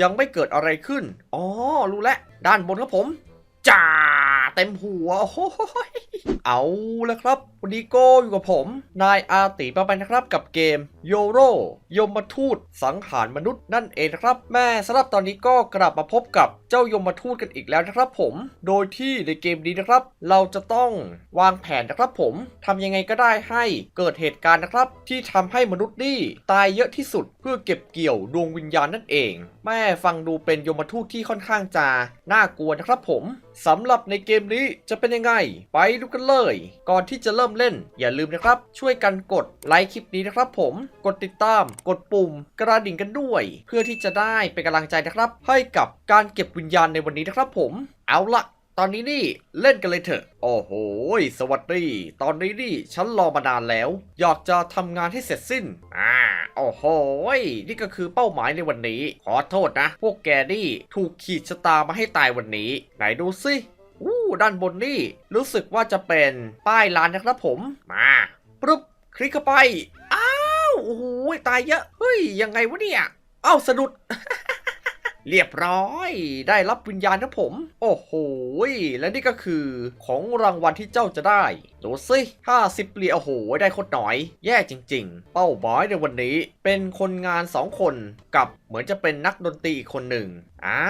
ยังไม่เกิดอะไรขึ้น อ๋อ รู้แล้ว ด้านบนครับผมจ่าเต็มหัว โอ้โหเอาแล้วครับวันนี้ก็อยู่กับผม นายอาติปาไปนะครับกับเกมโยโรยมทูตสังหารมนุษย์นั่นเองนะครับ แม่สำหรับตอนนี้ก็กลับมาพบกับเจ้ายมทูตกันอีกแล้วนะครับผม โดยที่ในเกมนี้นะครับ เราจะต้องวางแผนนะครับผมทำยังไงก็ได้ให้เกิดเหตุการณ์นะครับ ที่ทำให้มนุษย์นี่ตายเยอะที่สุดเพื่อเก็บเกี่ยวดวงวิญญาณนั่นเอง แม่ฟังดูเป็นยมทูตที่ค่อนข้างจะน่ากลัวนะครับผมสำหรับในเกมนี้จะเป็นยังไง ไปดูกันเลย ก่อนที่จะเริ่มเล่น อย่าลืมนะครับ ช่วยกันกดไลค์คลิปนี้นะครับผมกดติดตาม กดปุ่มกระดิ่งกันด้วย เพื่อที่จะได้เป็นกำลังใจนะครับ ให้กับการเก็บวิญญาณในวันนี้นะครับผม เอาละตอนนี้นี่เล่นกันเลยเถอะ โอ้โห สวัสดี ตอนนี้นี่ฉันรอมานานแล้ว อยากจะทำงานให้เสร็จสิ้น อ่า โอ้โหนี่ก็คือเป้าหมายในวันนี้ ขอโทษนะ พวกแกนี่ถูกขีดชะตามาให้ตายวันนี้ ไหนดูสิอู้ด้านบนนี่ รู้สึกว่าจะเป็นป้ายร้านนะครับผม มาปุ๊บคลิกเข้าไป อ้าว โอ้โหตายเยอะ เฮ้ย ยังไงวะเนี่ย อ้าวสะดุด เรียบร้อย ได้รับวิญญาณนะผม โอ้โห และนี่ก็คือของรางวัลที่เจ้าจะได้ ดูสิ50เหรียญโอ้โห ได้โคตรน้อย แย่จริง ๆ เป้าหมายในวันนี้ เป็นคนงาน 2 คนกับเหมือนจะเป็นนักดนตรีอีกคนหนึ่ง อ่า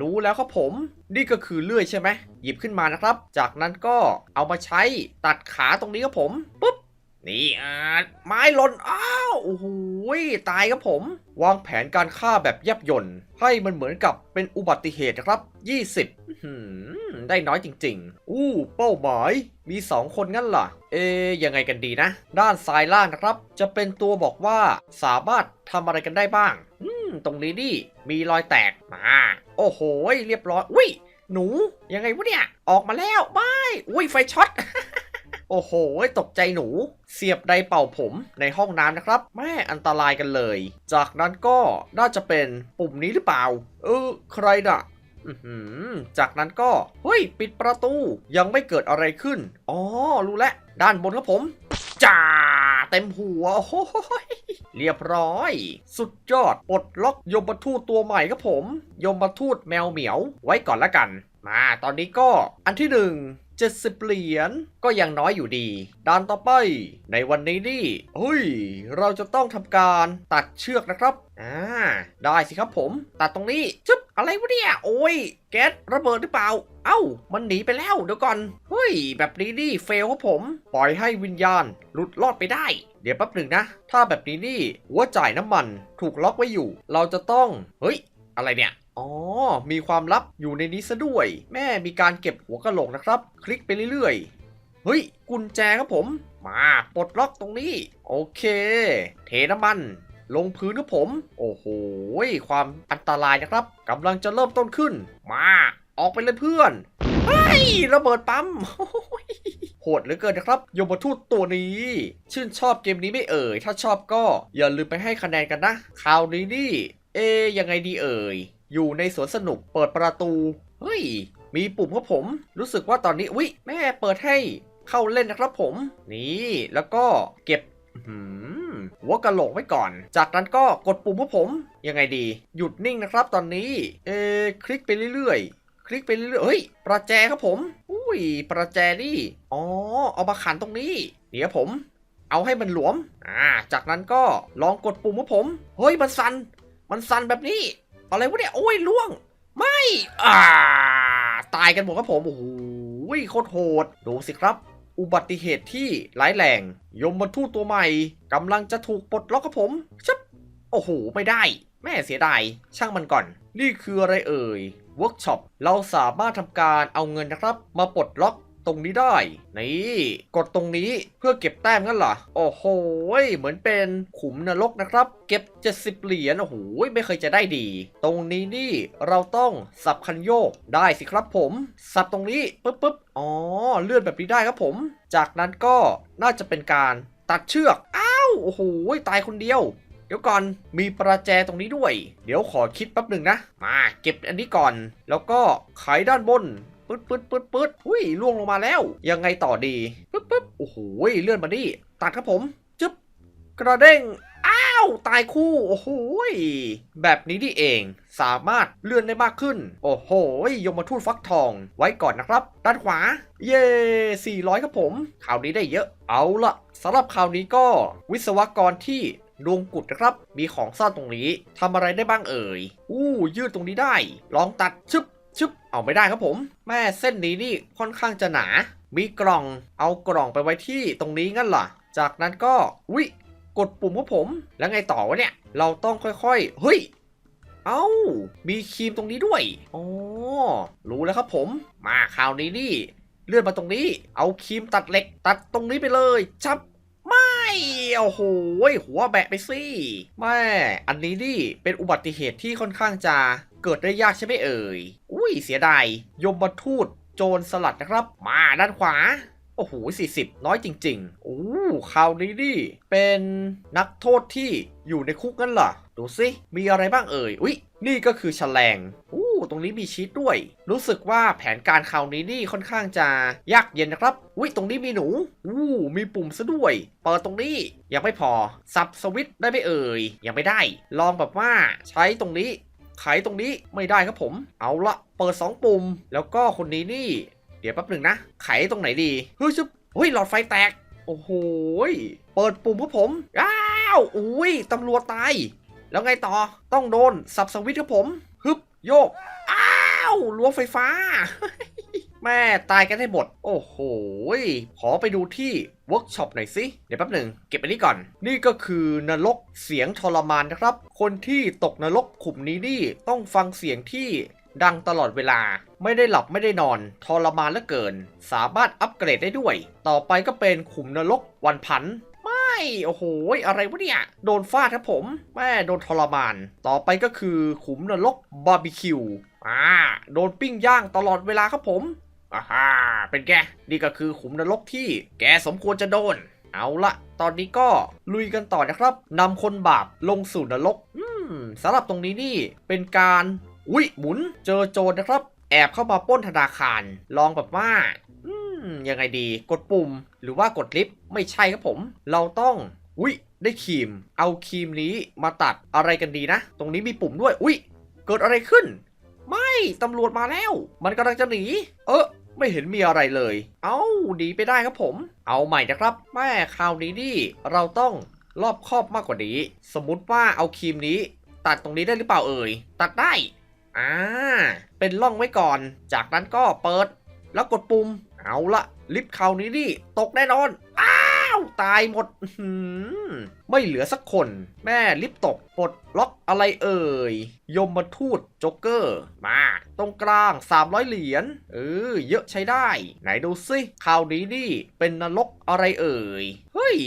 รู้แล้วครับผม นี่ก็คือเลื่อยใช่ไหม หยิบขึ้นมานะครับ จากนั้นก็เอามาใช้ตัดขาตรงนี้ครับผม ปุ๊บ นี่อ่าไม้หล่นอ้าวโอ้โหตายครับผม วางแผนการฆ่าแบบยับยนต์ให้มันเหมือนกับเป็นอุบัติเหตุครับ 20ได้น้อยจริง ๆ อู้ เป้าหมายมี 2 คนงั้นล่ะ เอะยังไงกันดีนะ ด้านซ้ายล่างนะครับ จะเป็นตัวบอกว่าสามารถทำอะไรกันได้บ้าง อืม ตรงนี้ดิมีรอยแตกมาโอ้โห เรียบร้อย อุ้ย หนู ยังไงวะเนี่ย ออกมาแล้วไม่อุ้ย ไฟช็อต โอ้โห ตกใจหนู เสียบไดเป่าผมในห้องน้ำนะครับ แม่อันตรายกันเลย จากนั้นก็น่าจะเป็นปุ่มนี้หรือเปล่า เออ ใครน่ะจากนั้นก็ เฮ้ย ปิดประตู ยังไม่เกิดอะไรขึ้น อ๋อ รู้แล้ว ด้านบนครับผมจ่าเต็มหัว โอ้ยเรียบร้อย สุดยอด ปลดล็อกยมทูตตัวใหม่ครับผม ยมทูตแมวเหมียว ไว้ก่อนละกัน มา ตอนนี้ก็ อันที่หนึ่ง 70 เหรียญก็ยังน้อยอยู่ดีด้านต่อไป ในวันนี้นี่เฮ้ย เราจะต้องทำการตัดเชือกนะครับอ่าได้สิครับผม ตัดตรงนี้จึ๊บอะไรวะเนี่ย โอ้ย แก๊สระเบิดหรือเปล่า เอ้า มันหนีไปแล้วเดี๋ยวก่อน เฮ้ย แบบนี้นี่เฟลครับผม ปล่อยให้วิญญาณหลุดรอดไปได้ เดี๋ยวแป๊บหนึ่งนะ ถ้าแบบนี้นี่หัวจ่ายน้ำมันถูกล็อกไว้อยู่ เราจะต้อง เฮ้ย อะไรเนี่ย อ๋อ มีความลับอยู่ในนี้ซะด้วย แม่มีการเก็บหัวกะโหลกนะครับ คลิกไปเรื่อยๆ เฮ้ย กุญแจครับผม มาปลดล็อกตรงนี้ โอเค เทน้ำมัน ลงพื้นครับผม โอ้โห ความอันตรายนะครับกำลังจะเริ่มต้นขึ้น มา ออกไปเลยเพื่อนเฮ้ยระเบิดปั๊มโหดเหลือเกินนะครับยมทูตตัวนี้ ชื่นชอบเกมนี้ไม่เอ่ย ถ้าชอบก็อย่าลืมไปให้คะแนนกันนะ คราวนี้นี่ เอะยังไงดีเอ่ย อยู่ในสวนสนุกเปิดประตู เฮ้ย มีปุ่มครับผม รู้สึกว่าตอนนี้วิแม่เปิดให้เข้าเล่นนะครับผม นี่แล้วก็เก็บหือหัวกะโหลกไว้ก่อน จากนั้นก็กดปุ่มครับผม ยังไงดี หยุดนิ่งนะครับตอนนี้ เอะคลิกไปเรื่อยๆ คลิกไปเรื่อยๆเฮ้ย ประแจครับผม อุ้ย ประแจนี่ อ๋อ เอามาขันตรงนี้เดี๋ยวผม เอาให้มันหลวม อ่า จากนั้นก็ลองกดปุ่มครับผม เฮ้ย มันสันมันสันแบบนี้ อะไรวะเนี่ยโอ้ยล่วง ไม่อ่าตายกันหมดครับผมโอ้โหโคตรโหดดูสิครับ อุบัติเหตุที่ร้ายแรงยมบรรทุตัวใหม่กำลังจะถูกปลดล็อกครับผมชับโอ้โหไม่ได้ แม่เสียดายช่างมันก่อน นี่คืออะไรเอ่ยเวิร์กช็อปเราสามารถทำการเอาเงินนะครับ มาปลดล็อก รงนี้ได้ นี่กดตรงนี้เพื่อเก็บแต้มกันเหรอ โอ้โห เหมือนเป็นขุมนรกนะครับ เก็บ 70 เหรียญ โอ้โห ไม่เคยจะได้ดี ตรงนี้นี่เราต้องสับคันโยกได้สิครับผม สับตรงนี้ปึ๊บปึ๊บอ๋อ เลื่อนแบบนี้ได้ครับผม จากนั้นก็น่าจะเป็นการตัดเชือก อ้าว โอ้โห ตายคนเดียวเดี๋ยวก่อนมีประแจตรงนี้ด้วย เดี๋ยวขอคิดแป๊บหนึ่งนะ มาเก็บอันนี้ก่อน แล้วก็ไขด้านบน ปึ๊ดปึ๊ดปึ๊ดปึ๊ดอุ้ยล่วงลงมาแล้ว ยังไงต่อดีปึ๊บปึ๊บโอ้โหเลื่อนมาดิตัดครับผมจึ๊บกระเด้งอ้าวตายคู่โอ้โหแบบนี้นี่เองสามารถเลื่อนได้มากขึ้น โอ้โหยยมาทูตฟักทองไว้ก่อนนะครับ ด้านขวา เย่400 ครับผมข่าวนี้ได้เยอะเอาละสำหรับข่าวนี้ก็วิศวกรที่ดวงกุดนะครับ มีของซ่อนตรงนี้ทำอะไรได้บ้างเอ่ย อู้ยืดตรงนี้ได้ ลองตัดชึบ ชึบเอาไม่ได้ครับผม แม่เส้นนี้นี่ค่อนข้างจะหนา มีกล่องเอากล่องไปไว้ที่ตรงนี้งั้นเหรอจากนั้นก็วิกดปุ่มครับผม แล้วไงต่อวะเนี่ย เราต้องค่อยๆ เฮ้ย เอ้า มีครีมตรงนี้ด้วยอ๋อรู้แล้วครับผม มาคราวนี้นี่ เลื่อนมาตรงนี้ เอาครีมตัดเหล็ก ตัดตรงนี้ไปเลยชับไม่โอ้โหหัวแบะไปสิแม่อันนี้นี่เป็นอุบัติเหตุที่ค่อนข้างจะ เกิดได้ยากใช่ไหมเอ่ย อุ้ยเสียดายยมบทูตโจรสลัดนะครับ มาด้านขวา โอ้โห40 น้อยจริงๆ โอ้คราวนี้นี่เป็นนักโทษที่อยู่ในคุกนั่นเหรอ ดูสิ มีอะไรบ้างเอ่ย อุ๊ยนี่ก็คือแฉลงอู้ตรงนี้มีชีตด้วย รู้สึกว่าแผนการคราวนี้นี่ค่อนข้างจะยากเย็นนะครับ อุ๊ยตรงนี้มีหนู อู้มีปุ่มซะด้วย เปิดตรงนี้ยังไม่พอ สับสวิตได้ไหมเอ่ย ยังไม่ได้ ลองแบบว่าใช้ตรงนี้ ไขตรงนี้ไม่ได้ครับผม เอาละเปิด 2 ปุ่ม แล้วก็คนนี้นี่ เดี๋ยวแป๊บหนึ่งนะ ไขตรงไหนดี เฮ้ยชุบเฮ้ยหลอดไฟแตก โอ้โหเปิดปุ่มครับผม อ้าวอุ้ยตำรวจตาย แล้วไงต่อต้องโดนสับสวิตช์ครับผม ฮึบโยก อ้าวรั้วไฟฟ้า แม่ตายกันให้หมด โอ้โห ขอไปดูที่เวิร์กช็อปหน่อยสิ เดี๋ยวแป๊บหนึ่งเก็บอันนี้ก่อน นี่ก็คือนรกเสียงทรมานนะครับ คนที่ตกนรกขุมนี้นี่ต้องฟังเสียงที่ดังตลอดเวลา ไม่ได้หลับไม่ได้นอน ทรมานเหลือเกิน สามารถอัปเกรดได้ด้วย ต่อไปก็เป็นขุมนรกวันพันไม่โอ้โห อะไรวะเนี่ย โดนฟาดครับผม แม่โดนทรมาน ต่อไปก็คือขุมนรกบาร์บีคิว อ่า โดนปิ้งย่างตลอดเวลาครับผม อ่าฮ่าเป็นแก นี่ก็คือขุมนรกที่แกสมควรจะโดน เอาละตอนนี้ก็ลุยกันต่อนะครับนำคนบาปลงสู่นรกอืมสำหรับตรงนี้นี่เป็นการอุ้ยหมุนเจอโจรนะครับ แอบเข้ามาป้นธนาคาร ลองแบบว่าอืมยังไงดีกดปุ่มหรือว่ากดลิฟต์ไม่ใช่ครับผม เราต้องอุ้ยได้ครีม เอาครีมนี้มาตัดอะไรกันดีนะ ตรงนี้มีปุ่มด้วย อุ้ยเกิดอะไรขึ้น ไม่ตำรวจมาแล้ว มันกำลังจะหนี เออ ไม่เห็นมีอะไรเลย เอ้าหนีไปได้ครับผม เอาใหม่นะครับ แม่คราวนี้นี่เราต้องรอบครอบมากกว่านี้ สมมุติว่าเอาครีมนี้ ตัดตรงนี้ได้หรือเปล่าเอ่ย ตัดได้ อ่า เป็นร่องไว้ก่อน จากนั้นก็เปิด แล้วกดปุ่ม เอาละลิฟต์คราวนี้นี่ตกแน่นอน ตายหมดหืไม่เหลือสักคน แม่ลิฟตกปลดล็อกอะไรเอ่ย ยมมาทูตโจ๊กเกอร์ มา ตรงกลาง 300 เหรียญเออ เยอะใช้ได้ ไหนดูสิคราวนี้นี่ เป็นนรกอะไรเอ่ย เฮ้ย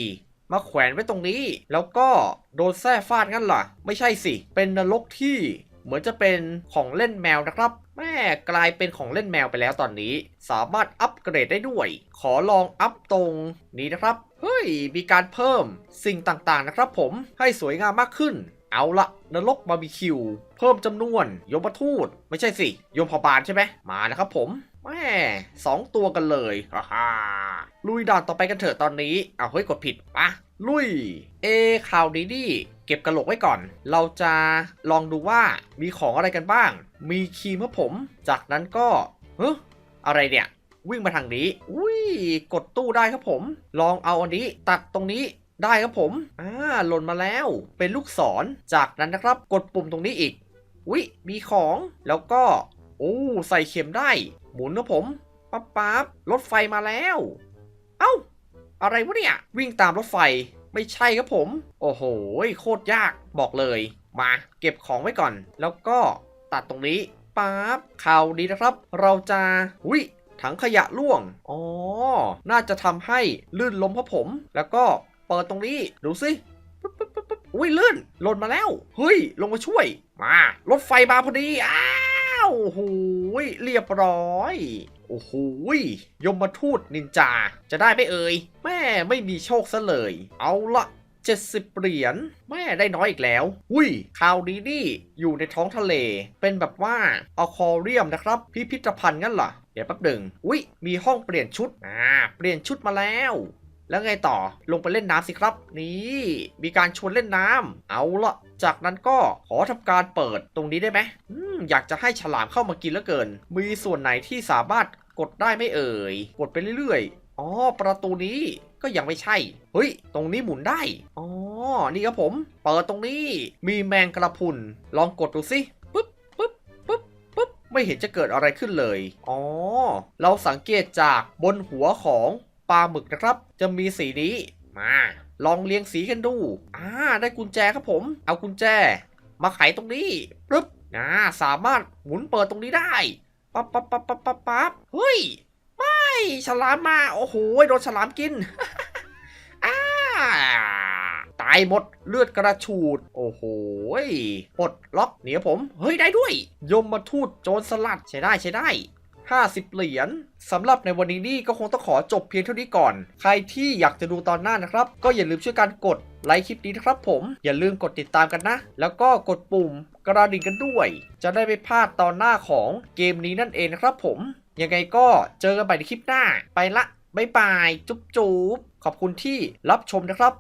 มาแขวนไว้ตรงนี้ แล้วก็โดนแส้ฟาดงั้นเหรอไม่ใช่สิ เป็นนรกที่เหมือนจะเป็นของเล่นแมวนะครับ แม่กลายเป็นของเล่นแมวไปแล้วตอนนี้ สามารถอัปเกรดได้ด้วย ขอลองอัพตรงนี้นะครับ เฮ้ย มีการเพิ่มสิ่งต่างๆนะครับผมให้สวยงามมากขึ้น เอาละนรกบาร์บีคิว เพิ่มจำนวนยมทูต ไม่ใช่สิ ยมพบาลใช่ไหมมาแล้วครับผมแม่สองตัวกันเลยฮ่าฮ่าลุยด่านต่อไปกันเถอะตอนนี้เอาเฮ้ยกดผิดปะลุย เอข่าวนี้ดิเก็บกระโหลกไว้ก่อน เราจะลองดูว่ามีของอะไรกันบ้าง มีครีมครับผม จากนั้นก็เฮ้ยอะไรเนี่ย วิ่งมาทางนี้ อุ้ย กดตู้ได้ครับผม ลองเอาอันนี้ ตัดตรงนี้ได้ครับผม อ่า หล่นมาแล้ว เป็นลูกศร จากนั้นนะครับ กดปุ่มตรงนี้อีก อุ้ย มีของ แล้วก็ โอ้ ใส่เข็มได้ หมุนครับผม ปั๊บปั๊บรถไฟมาแล้ว เอ้า อะไรวะเนี่ย วิ่งตามรถไฟ ไม่ใช่ครับผม โอ้โห โคตรยาก บอกเลย มา เก็บของไว้ก่อน แล้วก็ตัดตรงนี้ปั๊บข่าวดีนะครับ เราจะ อุ้ย ถังขยะล่วง อ๋อ น่าจะทำให้ลื่นล้มครับผม แล้วก็เปิดตรงนี้ ดูสิอุ้ยลื่นหล่นมาแล้ว เฮ้ย ลงมาช่วย มา รถไฟมาพอดี อ้าวโอ้โหยเรียบร้อย โอ้โหยยมทูตนินจา จะได้ไหมเอ่ย แม่ไม่มีโชคซะเลย เอาละ70 เหรียญแม่ได้น้อยอีกแล้วอุ้ยคราวนี้นี่อยู่ในท้องทะเล เป็นแบบว่าอคอเรียมนะครับ พิพิธภัณฑ์งั้นเหรอ เดี๋ยวแป๊บหนึ่งอุ้ยมีห้องเปลี่ยนชุดอ่าเปลี่ยนชุดมาแล้ว แล้วไงต่อลงไปเล่นน้ำสิครับ นี่มีการชวนเล่นน้ำเอาละจากนั้นก็ขอทำการเปิดตรงนี้ได้ไหมอมอยากจะให้ฉลามเข้ามากินแล้วเกิน มีส่วนไหนที่สามารถกดได้ไหม่เอ่ย กดไปเรื่อยๆ อ๋อ ประตูนี้ก็ยังไม่ใช่ เฮ้ย ตรงนี้หมุนได้ อ๋อ นี่ครับผม เปิดตรงนี้ มีแมงกระพุน ลองกดดูสิ ไม่เห็นจะเกิดอะไรขึ้นเลย อ๋อ เราสังเกตจากบนหัวของปลาหมึกนะครับ จะมีสีนี้ มา ลองเรียงสีกันดู อ่า ได้กุญแจครับผม เอากุญแจ มาไขตรงนี้ปึ๊บอ่าสามารถหมุนเปิดตรงนี้ได้ปั๊บปั๊บปั๊บปั๊บปั๊บปั๊บเฮ้ย ไม่ ฉลามมา โอ้โห โดนฉลามกิน อ้า ตายหมดเลือดกระฉูด โอ้โหปลดล็อกเหนียวผม เฮ้ยได้ด้วย ยมมาทูตโจรสลัดใช้ได้ใช้ได้50 เหรียญสำหรับในวันนี้นี่ก็คงต้องขอจบเพียงเท่านี้ก่อน ใครที่อยากจะดูตอนหน้านะครับ ก็อย่าลืมช่วยกันกดไลค์คลิปนี้นะครับผมอย่าลืมกดติดตามกันนะ แล้วก็กดปุ่มกระดิ่งกันด้วย จะได้ไม่พลาดตอนหน้าของเกมนี้นั่นเองนะครับผม ยังไงก็เจอกันใหม่ในคลิปหน้า ไปละบ๊ายบาย จุ๊บจุ๊บขอบคุณที่รับชมนะครับ